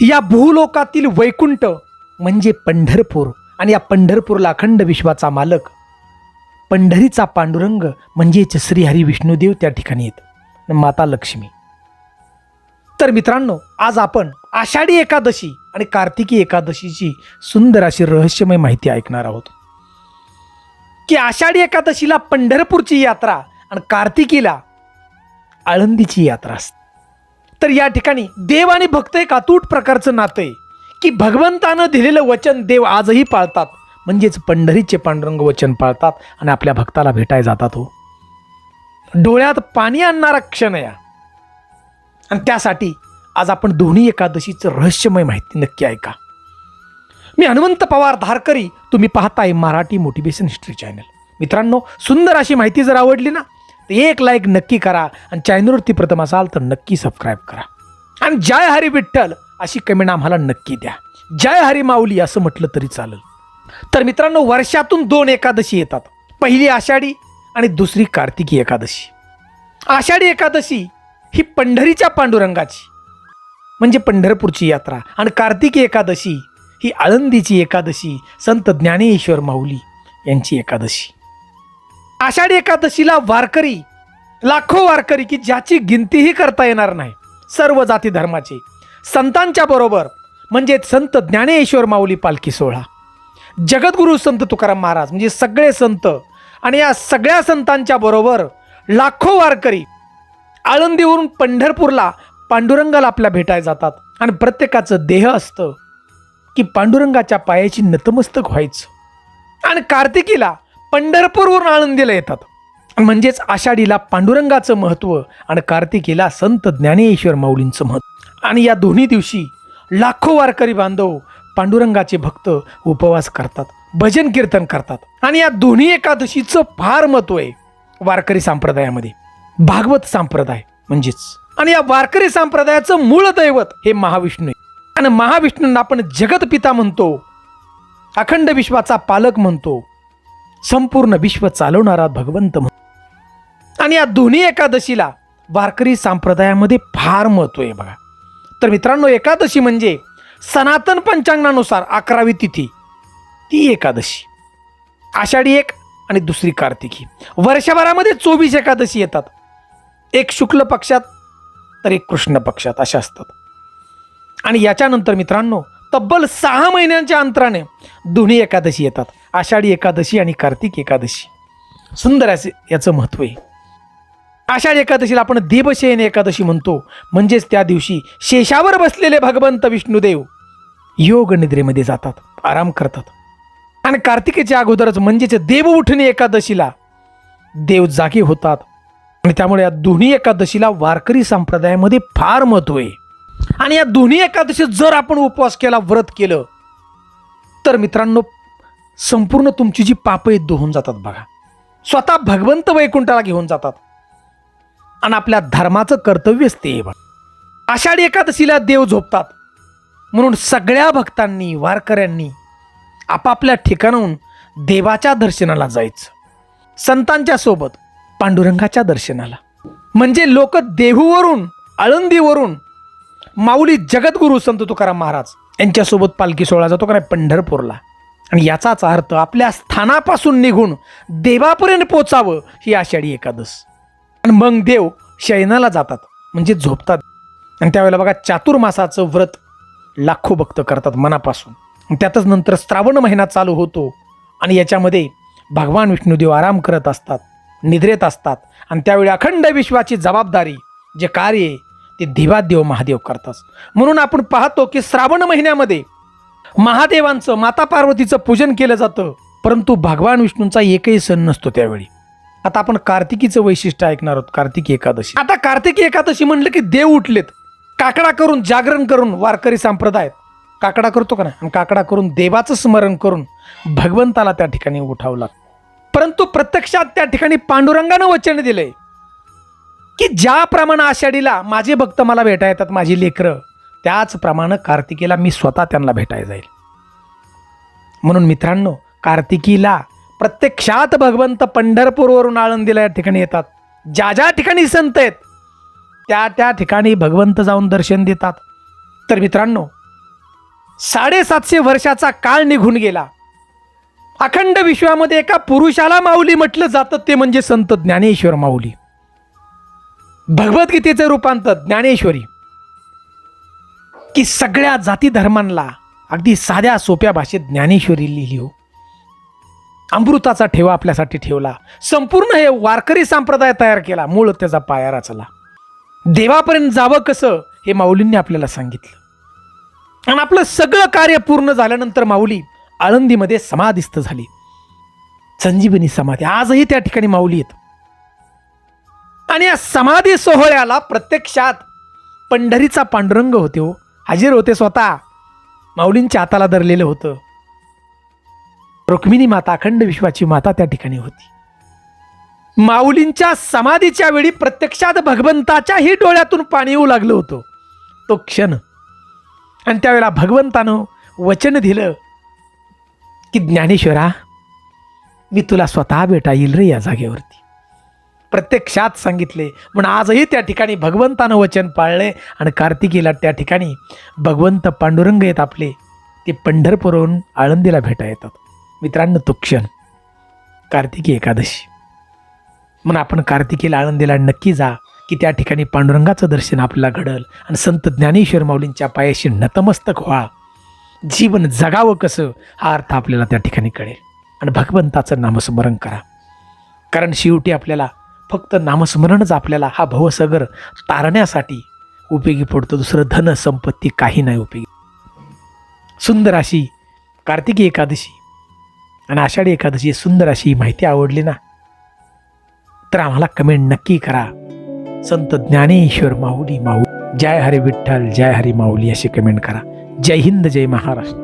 या भूलोकातील वैकुंठ म्हणजे पंढरपूर आणि या पंढरपूरला अखंड विश्वाचा मालक. पंढरीचा पांडुरंग म्हणजेच श्रीहरी विष्णुदेव त्या ठिकाणी येत. माता लक्ष्मी. तर मित्रांनो आज आपण आषाढी एकादशी आणि कार्तिकी एकादशीची सुंदर अशी रहस्यमय माहिती ऐकणार आहोत. की आषाढी एकादशीला पंढरपूरची यात्रा आणि कार्तिकीला आळंदीची यात्रा असते. तर या ठिकाणी देव आणि भक्त एक अतूट प्रकारचं नातं आहे. की भगवंतानं दिलेलं वचन देव आजही पाळतात. म्हणजेच पंढरीचे पांडुरंग वचन पाळतात आणि आपल्या भक्ताला भेटाय जातात हो. डोळ्यात पाणी आणणारा क्षण या आणि त्यासाठी आज आपण दोन्ही एकादशीचं रहस्यमय माहिती नक्की ऐका. मी हनुमंत पवार धारकरी तुम्ही पाहताय मराठी मोटिवेशन हिस्ट्री चॅनल. मित्रांनो सुंदर अशी माहिती जर आवडली ना तर एक लाईक नक्की करा आणि चॅनलवरती प्रथम असाल तर नक्की सबस्क्राईब करा. आणि जय हरी विठ्ठल अशी कमेंट आम्हाला नक्की द्या. जय हरी माऊली असं म्हटलं तरी चालेल. तर मित्रांनो वर्षातून दोन एकादशी येतात. पहिली आषाढी आणि दुसरी कार्तिकी एकादशी. आषाढी एकादशी ही पंढरीच्या पांडुरंगाची म्हणजे पंढरपूरची यात्रा. आणि कार्तिकी एकादशी ही आळंदीची एकादशी संत ज्ञानेश्वर माऊली यांची एकादशी. आषाढी एकादशीला वारकरी लाखो वारकरी की ज्याची गिनतीही करता येणार नाही सर्व जाती धर्माची. संतांच्या बरोबर म्हणजे संत ज्ञानेश्वर माऊली पालखी सोहळा. जगद्गुरू संत तुकाराम महाराज म्हणजे सगळे संत आणि या सगळ्या संतांच्या बरोबर लाखो वारकरी आळंदीवरून पंढरपूरला पांडुरंगाला आपल्या भेटाय जातात. आणि प्रत्येकाचं देह असतं की पांडुरंगाच्या पायाची नतमस्तक व्हायचं. आणि कार्तिकीला पंढरपूरवरून आळंदीला येतात. म्हणजेच आषाढीला पांडुरंगाचं महत्त्व आणि कार्तिकीला संत ज्ञानेश्वर माऊलींचं महत्त्व. आणि या दोन्ही दिवशी लाखो वारकरी बांधव पांडुरंगाचे भक्त उपवास करतात भजन कीर्तन करतात. आणि या दोन्ही एकादशीचं फार महत्त्व आहे वारकरी संप्रदायामध्ये. भागवत संप्रदाय म्हणजेच. आणि या वारकरी संप्रदायाचं मूळ दैवत हे महाविष्णू आहे. आणि महाविष्णूंना आपण जगतपिता म्हणतो अखंड विश्वाचा पालक म्हणतो संपूर्ण विश्व चालवणारा भगवंत म्हणून आणि या दोन्ही एकादशीला वारकरी संप्रदायामध्ये फार महत्त्व आहे बघा. तर मित्रांनो एकादशी म्हणजे सनातन पंचांगानुसार अकरावी तिथी ती एकादशी. आषाढी एक आणि दुसरी कार्तिकी. वर्षभरामध्ये चोवीस एकादशी येतात. एक शुक्ल पक्षात तर एक कृष्ण पक्षात अशा असतात. आणि याच्यानंतर मित्रांनो तब्बल सहा महिन्यांच्या अंतराने दोन्ही एकादशी येतात. आषाढी एकादशी आणि कार्तिक एकादशी. सुंदर असे याचं महत्त्व आहे. आषाढी एकादशीला आपण देवशयन एकादशी म्हणतो. म्हणजेच त्या दिवशी शेषावर बसलेले भगवंत विष्णुदेव योग निद्रेमध्ये जातात आराम करतात. आणि कार्तिकेच्या अगोदरच म्हणजेच देव उठणे एकादशीला देव जागे होतात. आणि त्यामुळे या दोन्ही एकादशीला वारकरी संप्रदायामध्ये फार महत्त्व आहे. आणि या दोन्ही एकादशीत जर आपण उपवास केला व्रत केलं तर मित्रांनो संपूर्ण तुमची जी पापं आहेत धुवून जातात बघा. स्वतः भगवंत वैकुंठाला घेऊन जातात. आणि आपल्या धर्माचं कर्तव्यच ते बघा. आषाढी एकादशीला देव झोपतात. म्हणून सगळ्या भक्तांनी वारकऱ्यांनी आपापल्या ठिकाणाहून देवाच्या दर्शनाला जायचं. संतांच्या सोबत पांडुरंगाच्या दर्शनाला. म्हणजे लोक देहूवरून आळंदीवरून माऊली जगद्गुरू संत तुकाराम महाराज यांच्यासोबत पालखी सोहळा जातो का नाही? पंढरपूरला. आणि याचाच अर्थ आपल्या स्थानापासून निघून देवापर्यंत पोचावं ही आषाढी एकादश आणि मग देव शयनाला जातात म्हणजे झोपतात. आणि त्यावेळेला बघा चातुर्मासाचं व्रत लाखो भक्त करतात मनापासून. त्यातच नंतर श्रावण महिना चालू होतो. आणि याच्यामध्ये भगवान विष्णुदेव आराम करत असतात निद्रेत असतात. आणि त्यावेळी अखंड विश्वाची जबाबदारी जे कार्य आहे ते देवादेव महादेव करतात. म्हणून आपण पाहतो की श्रावण महिन्यामध्ये महादेवांचं माता पार्वतीचं पूजन केलं जातं परंतु भगवान विष्णूंचा एकही सण नसतो त्यावेळी. आता आपण कार्तिकीचं वैशिष्ट्य ऐकणार आहोत कार्तिकी एकादशी. आता कार्तिकी एकादशी म्हणलं की देव उठलेत. काकडा करून जागरण करून वारकरी संप्रदाय काकडा करतो का नाही? आणि काकडा करून देवाचं स्मरण करून भगवंताला त्या ठिकाणी उठावला. परंतु प्रत्यक्षात त्या ठिकाणी पांडुरंगानं वचन दिलंय की ज्याप्रमाणे आषाढीला माझे भक्त मला भेटा येतात माझी लेकरं त्याचप्रमाणे कार्तिकीला मी स्वतः त्यांना भेटायला जाईल. म्हणून मित्रांनो कार्तिकीला प्रत्यक्षात भगवंत पंढरपूरवरून आळंदीला या ठिकाणी येतात. ज्या ज्या ठिकाणी संत आहेत त्या त्या ठिकाणी भगवंत जाऊन दर्शन देतात. तर मित्रांनो साडेसातशे वर्षाचा काळ निघून गेला. अखंड विश्वामध्ये एका पुरुषाला माऊली म्हटलं जातं ते म्हणजे संत ज्ञानेश्वर माऊली. भगवद्गीतेचं रूपांतर ज्ञानेश्वरी. की सगळ्या जाती धर्मांना अगदी साध्या सोप्या भाषेत ज्ञानेश्वरी लिहिली हो. अमृताचा ठेवा आपल्यासाठी ठेवला. संपूर्ण हे वारकरी संप्रदाय तयार केला. मूळ त्याचा पाया रचला. देवापर्यंत जावं कसं हे माऊलींनी आपल्याला सांगितलं. आणि आपलं सगळं कार्य पूर्ण झाल्यानंतर माऊली आळंदीमध्ये समाधिस्थ झाली. संजीवनी समाधी. आजही त्या ठिकाणी माऊली येत आणि या समाधी सोहळ्याला प्रत्यक्षात पंढरीचा पांडुरंग होते हो. हजर होते स्वतः. माऊलींच्या हाताला धरलेलं होतं. रुक्मिणी माता अखंड विश्वाची माता त्या ठिकाणी होती. माऊलींच्या समाधीच्या वेळी प्रत्यक्षात भगवंताच्याही डोळ्यातून पाणी येऊ लागलं होतं. तो क्षण. आणि त्यावेळेला भगवंतानं वचन दिलं की ज्ञानेश्वरा मी तुला स्वतः भेटा येईल रे या जागेवरती. प्रत्यक्षात सांगितले. म्हणून आजही त्या ठिकाणी भगवंतानं वचन पाळले आणि कार्तिकीला त्या ठिकाणी भगवंत पांडुरंग येत आपले. ते पंढरपूरहून आळंदीला भेटा येतात. मित्रांनो तो क्षण. कार्तिकी एकादशी. म्हणून आपण कार्तिकीला आळंदीला नक्की जा की त्या ठिकाणी पांडुरंगाचं दर्शन आपल्याला घडल आणि संत ज्ञानेश्वर माऊलींच्या पायाशी नतमस्तक व्हा. जीवन जगावं कसं हा अर्थ आपल्याला त्या ठिकाणी कळेल. आणि भगवंताचं नामस्मरण करा. कारण शेवटी आपल्याला फक्त नामस्मरणच आपल्याला हा भवसगर तारण्यासाठी उपयोगी पडतो. दुसरं धन संपत्ती काही नाही उपयोगी. सुंदर अशी कार्तिकी एकादशी आणि आषाढी एकादशी सुंदर अशी ही माहिती आवडली ना तर आम्हाला कमेंट नक्की करा. संत ज्ञानेश्वर माऊली माऊ जय हरी विठ्ठल जय हरी माऊली अशी कमेंट करा. जय हिंद जय महाराष्ट्र.